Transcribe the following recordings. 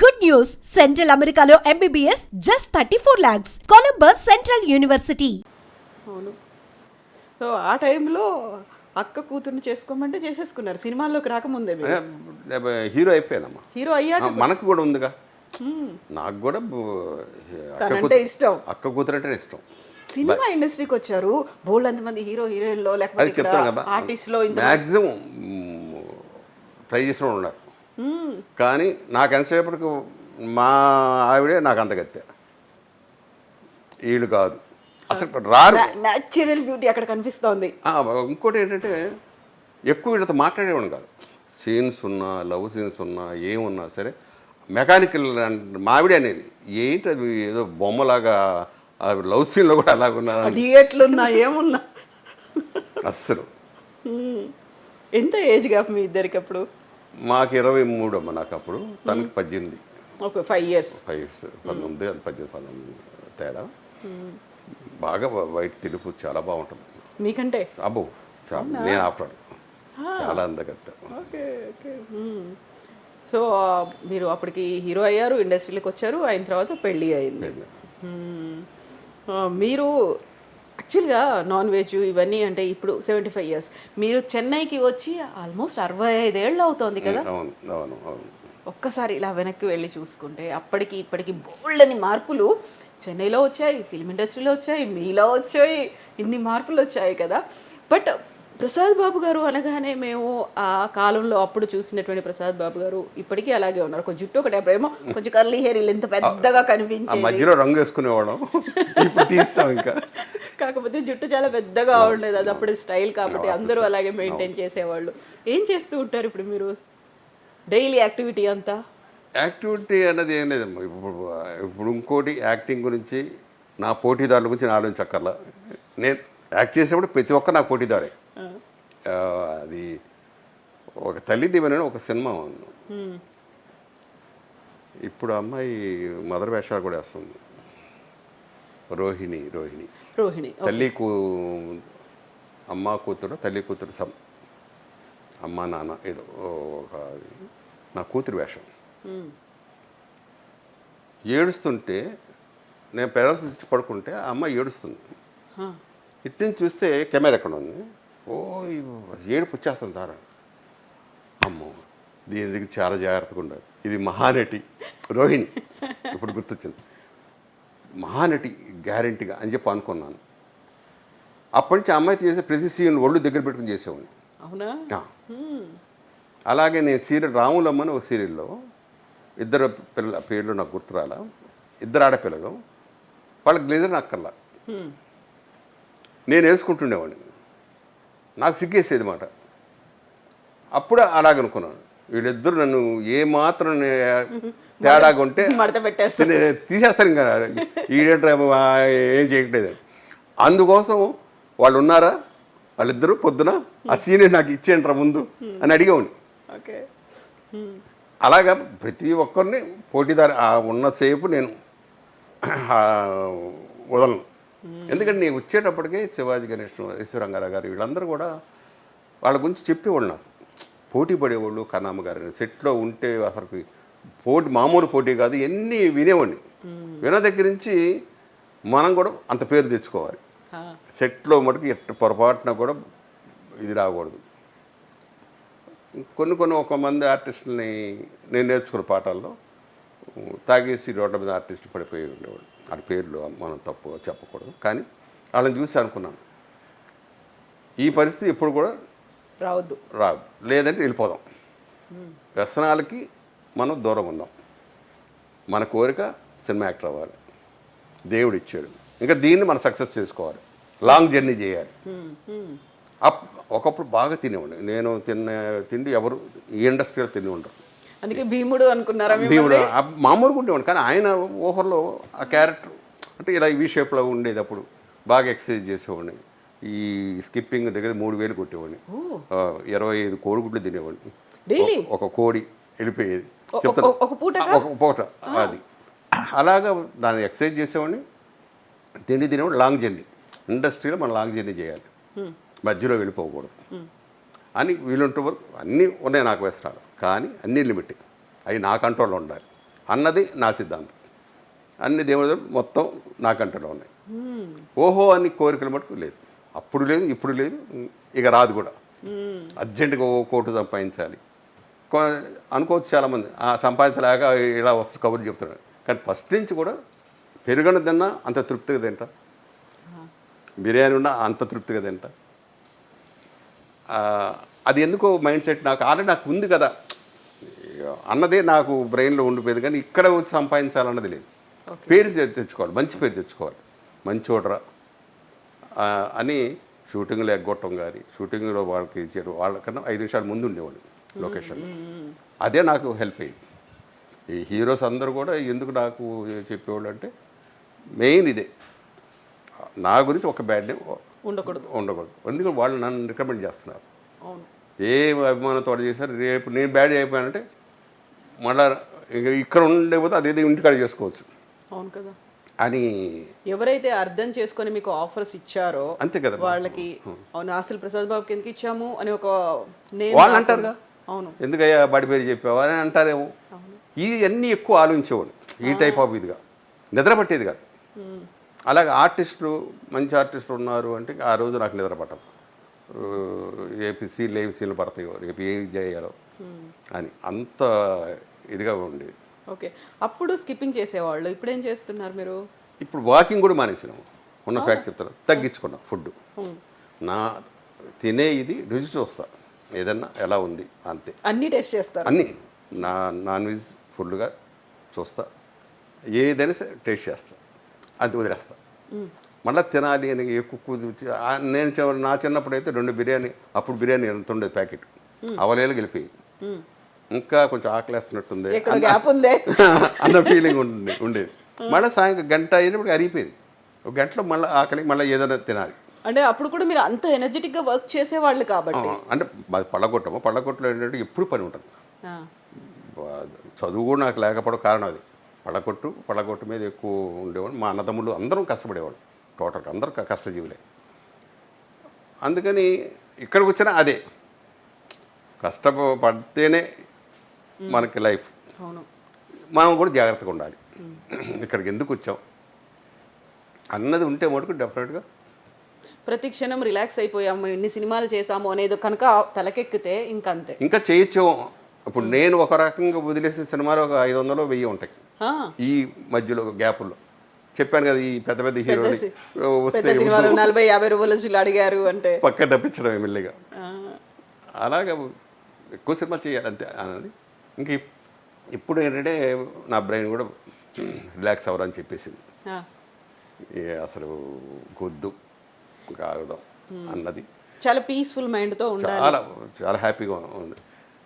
Good news! Central Americano MBBS just 34 lakhs. Columbus Central University. అవును so ఆ టైంలో అక్క కూతుర్ని చేసుకోమంటే చేసేసుకున్నారు సినిమాల్లోకి రాకముందే మీరు. హీరో అయిపోయానమ్మా హీరో అయ్యాక మనకు కూడా ఉందిగా నాకు కూడా బు- అక్క తనంటే కూతురు- ఇష్టం. అక్క కూతురు అంటే ఇష్టం సినిమా ఇండస్ట్రీకి వచ్చారు బోల్డ్ అంతమంది హీరో హీరోయిన్లో అది లేకపోతే చెప్తాను కదా ఆర్టిస్ట్లో ఇంత మ్యాక్సిమం ట్రై చేసిన వాళ్ళు ఉన్నారు కానీ నాకు ఎంతసేపటికి మా ఆవిడే నాకు అంతగత్తే వీళ్ళు కాదు. అసలు రారు. న్యాచురల్ బ్యూటీ అక్కడ కనిపిస్తోంది. ఇంకోటి ఏంటంటే ఎక్కువ వీళ్ళతో మాట్లాడేవాడు కాదు. సీన్స్ ఉన్నా లవ్ సీన్స్ ఉన్నా ఏమున్నా సరే మెకానికల్ మావిడి అనేది ఏంటి అది ఏదో బొమ్మలాగా లవ్ సీన్లో కూడా అలాగున్నా? థియేటర్లు ఉన్నా ఏమున్నా? అస్సలు. ఎంత ఏజ్ గ్యాప్ మీ ఇద్దరికి అప్పుడు మాకు ఇరవై మూడు అమ్మ నాకు అప్పుడు తనకి పద్దెనిమిది. ఒక ఫైవ్ ఇయర్స్ ఫైవ్ ఇయర్స్ పంతొమ్మిది అది పద్దెనిమిది పంతొమ్మిది తేడా. బాగా వైట్ తెలుపు చాలా బాగుంటుంది. మీకంటే? అబ్బో చాలా నేను ఆఫ్టర్ చాలా అందగత్త. Okay okay. సో మీరు అప్పటికి హీరో అయ్యారు ఇండస్ట్రీలోకి వచ్చారు అయిన తర్వాత పెళ్ళి అయింది. ఆ, మీరు యాక్చువల్గా నాన్ వెజ్ ఇవన్నీ అంటే ఇప్పుడు సెవెంటీ ఫైవ్ ఇయర్స్. మీరు చెన్నైకి వచ్చి ఆల్మోస్ట్ అరవై ఐదేళ్ళు అవుతోంది కదా? ఒక్కసారి ఇలా వెనక్కి వెళ్ళి చూసుకుంటే అప్పటికి ఇప్పటికి బోల్డ్ అని మార్పులు చెన్నైలో వచ్చాయి ఫిల్మ్ ఇండస్ట్రీలో వచ్చాయి మీలో వచ్చాయి ఇన్ని మార్పులు వచ్చాయి కదా? బట్ ప్రసాద్ బాబు గారు అనగానే మేము ఆ కాలంలో అప్పుడు చూసినటువంటి ప్రసాద్ బాబు గారు ఇప్పటికీ అలాగే ఉన్నారు. కొంచెం జుట్టు ఒకటి అప్పుడేమో కొంచెం కర్లీ హెయిర్ ఇంత పెద్దగా కనిపించేది. మధ్యలో రంగు వేసుకునేవాళ్ళం. ఇప్పుడు తీస్తాం ఇంకా. కాకపోతే జుట్టు చాలా పెద్దగా ఉండేది. అది అప్పుడు స్టైల్ కాబట్టి అందరూ అలాగే మెయింటైన్ చేసేవాళ్ళు. ఏం చేస్తూ ఉంటారు ఇప్పుడు మీరు? డైలీ యాక్టివిటీ అంతా? యాక్టివిటీ అనేది ఏం లేదమ్మా. ఇప్పుడు ఇప్పుడు ఇంకోటి యాక్టింగ్ గురించి నా పోటీదారుల గురించి నేను ఆలోచించక్కర్లా. నేను యాక్ట్ చేసేప్పుడు ప్రతి ఒక్క నా పోటీదారే. అది ఒక తల్లి దీవెన ఒక సినిమా ఉంది. ఇప్పుడు అమ్మాయి మదర్ వేషాలు కూడా వేస్తుంది. రోహిణి రోహిణి. రోహిణి తల్లి కూ అమ్మ కూతురు తల్లి కూతురు సమ్ అమ్మ నాన్న ఏదో ఒక నా కూతురు వేషం. ఏడుస్తుంటే నేను పెరాలసిస్ ఇచ్చి పడుకుంటే ఆ అమ్మ ఏడుస్తుంది. ఇటు నుంచి చూస్తే కెమెరా ఎక్కడ ఉంది? ఓ ఏడుపు వచ్చేస్తుంది తార అమ్మో దీని దగ్గర చాలా జాగ్రత్తగా ఉండాలి. ఇది మహానటి రోహిణి. ఇప్పుడు గుర్తొచ్చింది. మహానటి గ్యారంటీగా అని చెప్పి అనుకున్నాను. అప్పటి నుంచి అమ్మాయి చేసే ప్రతి సీన్ ఒళ్ళు దగ్గర పెట్టుకుని చేసేవాడిని. అవునా. అలాగే నేను సీరియల్ రాములమ్మ అని ఒక సీరియల్లో ఇద్దరు పిల్లల పేర్లు నాకు గుర్తురాల ఇద్దరు ఆడపిల్లలు. వాళ్ళకి గ్లేజర్ అక్కర్లా మ్మ్. నేను వేసుకుంటుండేవాడిని. నాకు సిగ్గేసేది మాట అప్పుడు అలాగనుకున్నాను. వీళ్ళిద్దరు నన్ను ఏ మాత్రం నే- తేడాగా ఉంటే మడత పెట్టేస్తారు. తినే- తీసేస్తారు ఇంకా. ఈడేంట్రా ఏం చేయట్లేదు అందుకోసం వాళ్ళు ఉన్నారా వాళ్ళిద్దరూ పొద్దున ఆ సీన్ నాకు ఇచ్చేయండిరా ముందు అని అడిగేవాడిని. అలాగా ప్రతి ఒక్కరిని పోటీదారు ఆ ఉన్నసేపు నేను వదలను. ఎందుకంటే నేను వచ్చేటప్పటికే శివాజీ గణేష్ ఈశ్వరంగారావు గారు వీళ్ళందరూ కూడా వాళ్ళ గురించి చెప్పేవాళ్ళు నాకు. పోటీ పడేవాళ్ళు కన్నమ్మ గారు. సెట్లో ఉంటే అసలు పోటీ మామూలు పోటీ కాదు ఎన్ని వినేవాడిని. విన దగ్గర నుంచి మనం కూడా అంత పేరు తెచ్చుకోవాలి. సెట్లో మటుకు ఎట్ట పొరపాటున కూడా ఇది రాకూడదు. కొన్ని కొన్ని ఒక మంది ఆర్టిస్టులని నేను నేర్చుకున్న పాఠాల్లో తాగేసి రోడ్ల మీద ఆర్టిస్ట్ పడిపోయి ఉండేవాడు వాళ్ళ పేర్లు మనం తప్పు చెప్పకూడదు. కానీ వాళ్ళని చూసి అనుకున్నాను. ఈ పరిస్థితి ఇప్పుడు కూడా రావద్దు. రాదు. లేదంటే వెళ్ళిపోదాం. వ్యసనాలకి మనం దూరం ఉందాం. మన కోరిక సినిమా యాక్టర్ అవ్వాలి. దేవుడు ఇచ్చాడు. ఇంకా దీన్ని మనం సక్సెస్ చేసుకోవాలి. లాంగ్ జర్నీ చేయాలి. అప్ ఒకప్పుడు బాగా తినేవాడిని. నేను తిన్న తిండి ఎవరు ఈ ఇండస్ట్రీలో తిని ఉండరు అందుకే భీముడు అనుకున్నారా భీముడు మామూలుగా ఉండేవాడు కానీ ఆయన ఊహర్లో ఆ క్యారెక్టర్ అంటే ఇలా ఈ షేప్లో ఉండేది అప్పుడు. బాగా ఎక్సర్సైజ్ చేసేవాడిని. ఈ స్కిప్పింగ్ దగ్గర మూడు వేలు కొట్టేవాడిని. ఇరవై ఐదు కోడిగుడ్లు తినేవాడిని? ఒక- కోడి వెళ్ళిపోయేది. చెప్తాను. ఒక- పూట అది. అలాగా దాన్ని ఎక్సర్సైజ్ చేసేవాడిని. తిండి తినేవాడు లాంగ్ జర్నీ. ఇండస్ట్రీలో మనం లాంగ్ జర్నీ చేయాలి. మధ్యలో వెళ్ళిపోకూడదు. అని వీలుంటే వరకు అన్నీ ఉన్నాయి నాకు వ్యసనాలు కానీ అన్నీ లిమిట్. అవి నా కంట్రోల్లో ఉండాలి. అన్నది నా సిద్ధాంతం. అన్ని దేవుడు మొత్తం నా కంటలో ఉన్నాయి. ఓహో అని కోరికలు మటుకు లేదు. అప్పుడు లేదు ఇప్పుడు లేదు ఇక రాదు కూడా. అర్జెంటుగా ఓ కోటు సంపాదించాలి. అనుకోవచ్చు చాలామంది. ఆ సంపాదించలేక ఇలా వస్తు కబుర్లు చెప్తున్నారు. కానీ ఫస్ట్ నుంచి కూడా పెరుగను తిన్నా అంత తృప్తిగా తింటా. బిర్యానీ ఉన్నా అంత తృప్తిగా తింటా. అది ఎందుకో మైండ్ సెట్ నాకు ఆల్రెడీ నాకు ఉంది కదా. అన్నదే నాకు బ్రెయిన్లో ఉండిపోయేది కానీ ఇక్కడ వచ్చి సంపాదించాలన్నది లేదు. పేరు తెచ్చుకోవాలి. మంచి పేరు తెచ్చుకోవాలి. మంచి ఓడరా అని షూటింగ్లో ఎగ్గొట్టం కానీ షూటింగ్లో వాళ్ళకి ఇచ్చారు వాళ్ళకన్నా ఐదు నిమిషాలు ముందు ఉండేవాళ్ళు లొకేషన్ అదే నాకు హెల్ప్ అయ్యింది. ఈ హీరోస్ అందరూ కూడా ఎందుకు నాకు చెప్పేవాళ్ళు అంటే మెయిన్ ఇదే. నా గురించి ఒక బ్యాడ్ నేమ్ ఉండకూడదు. ఉండకూడదు. ఎందుకంటే వాళ్ళు నన్ను రికమెండ్ చేస్తున్నారు. ఏ అభిమానంతో చేశారు? రేపు నేను బ్యాడ్ అయిపోయానంటే మళ్ళా ఇక ఇక్కడ ఉండకపోతే అదేదో ఇంటికాడ చేసుకోవచ్చు. అవును కదా. అని ఎవరైతే అర్థం చేసుకొని మీకు ఆఫర్స్ ఇచ్చారో అంతే కదా. వాళ్ళకి అవును అసలు ప్రసాద్ బాబుకి ఎందుకు ఇచ్చాము అని ఒక వాళ్ళు అంటారుగా. అవును. ఎందుకయ్యా బడి పేరు చెప్పావా అని అంటారేమో. ఇవన్నీ ఎక్కువ ఆలోచించేవాడు ఈ టైప్ ఆఫ్ ఇదిగా. నిద్ర పట్టేది కాదు. అలాగే ఆర్టిస్టులు మంచి ఆర్టిస్టులు ఉన్నారు అంటే ఆ రోజు నాకు నిద్ర పట్టదు. రేపు సీన్లు ఏవి సీన్లు పడతాయో రేపు ఏమి చేయాలో అని అంత ఇదిగా ఉండేది ఓకే. అప్పుడు స్కిప్పింగ్ చేసేవాళ్ళు. ఇప్పుడు ఏం చేస్తున్నారు మీరు? ఇప్పుడు వాకింగ్ కూడా మానేసినాము ఉన్న ఫ్యాక్ట్ చెప్తాను. తగ్గించుకున్నాం ఫుడ్. నా తినే ఇది రుచి చూస్తా. ఏదన్నా ఎలా ఉంది అంతే. అన్ని టెస్ట్ చేస్తారు? అన్నీ. నా నాన్ వెజ్ ఫుల్గా చూస్తా. ఏదైనా సరే టేస్ట్ చేస్తా. అది వదిలేస్తా. మళ్ళీ తినాలి అని ఎక్కువ నేను నా చిన్నప్పుడు అయితే రెండు బిర్యానీ అప్పుడు బిర్యానీ ఎంత ఉండేది ప్యాకెట్ అవలేలు గెలిపి ఉమ్. ఇంకా కొంచెం ఆకలేస్తున్నట్టుంది అన్న ఫీలింగ్ ఉండే ఉండేది. మళ్ళీ సాయంత్రం గంట అయినప్పుడు అరిగిపోయింది. ఒక గంటలో మళ్ళీ ఆకలి మళ్ళీ ఏదైనా తినాలి. అంటే అప్పుడు కూడా మీరు అంత ఎనర్జెటిక్గా వర్క్ చేసేవాళ్ళు కాబట్టి. అంటే మాది పళ్ళగొట్టము? పళ్ళగొట్టలో ఏంటంటే ఎప్పుడు పని ఉంటుంది. చదువు కూడా నాకు లేకపోవడం కారణం అది. పడగొట్టు పడగొట్టు మీద ఎక్కువ ఉండేవాడు మా అన్నదమ్ములు అందరం కష్టపడేవాడు టోటల్ అందరూ కష్టజీవులే. అందుకని ఇక్కడికి వచ్చినా అదే. కష్టపడితేనే మనకి లైఫ్. అవును. మనం కూడా జాగ్రత్తగా ఉండాలి. ఇక్కడికి ఎందుకు వచ్చాం? అన్నది ఉంటే మటుకు డెఫినెట్గా ప్రతి క్షణం రిలాక్స్ అయిపోయాము. ఎన్ని సినిమాలు చేసాము అనేది కనుక తలకెక్కితే ఇంకంతే. ఇంకా చేయొచ్చు. ఇప్పుడు నేను ఒక రకంగా వదిలేసిన సినిమాలు ఒక ఐదు వందలు వెయ్యి ఉంటాయి. ఈ మధ్యలో గ్యాపుల్లో చెప్పాను కదా ఈ పెద్ద పెద్ద హీరోని సి- వస్తే నలభై యాభై రూపాయల నుంచి అడిగారు అంటే. పక్క తప్పించడం ఎమ్మెల్యేగా అలాగే ఎక్కువ సినిమా చేయాలి అంతే అన్నది. ఇంక ఇప్- ఇప్పుడు ఏంటంటే నా బ్రెయిన్ కూడా రిలాక్స్ అవ్వరని చెప్పేసింది. అసలు గొద్దు ఇంకా ఆగుదాం అన్నది. చాలా పీస్ఫుల్ మైండ్తో ఉండాలి. చాలా చాలా హ్యాపీగా ఉంది.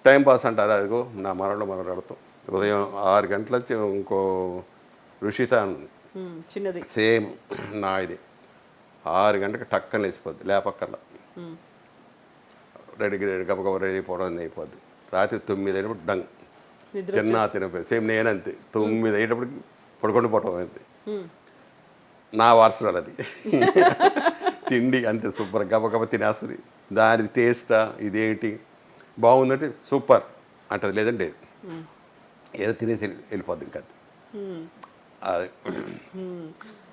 టైం పాస్ అంటారు అదిగో నా మనలో మనం అడుగుతాం. ఉదయం ఆరు గంటల ఇంకో రుషిత ఉంది చిన్నది. సేమ్ నా ఇది. ఆరు గంటలకు టక్కన లేచిపోద్ది లేపక్కర్లా. రెడీ రెడీ గబగబ రెడీ అయిపోవడం అయిపోద్ది. రాత్రి తొమ్మిది అయినప్పుడు డంగ్. తిన్నా తినపోయి సేమ్ నేనంతే. తొమ్మిది అయ్యేటప్పటికి పడుకొని పోవటం అంతే. నా వారసురాలు అది. తిండి అంతే సూపర్. గబగబ తినేస్తుంది. దాని టేస్టా ఇదేంటి? బాగుందంటే సూపర్. అంటది లేదంటే లేదు. ఏదో తినేసి వెళ్ళి- వెళ్ళిపోద్ది ఇంకా.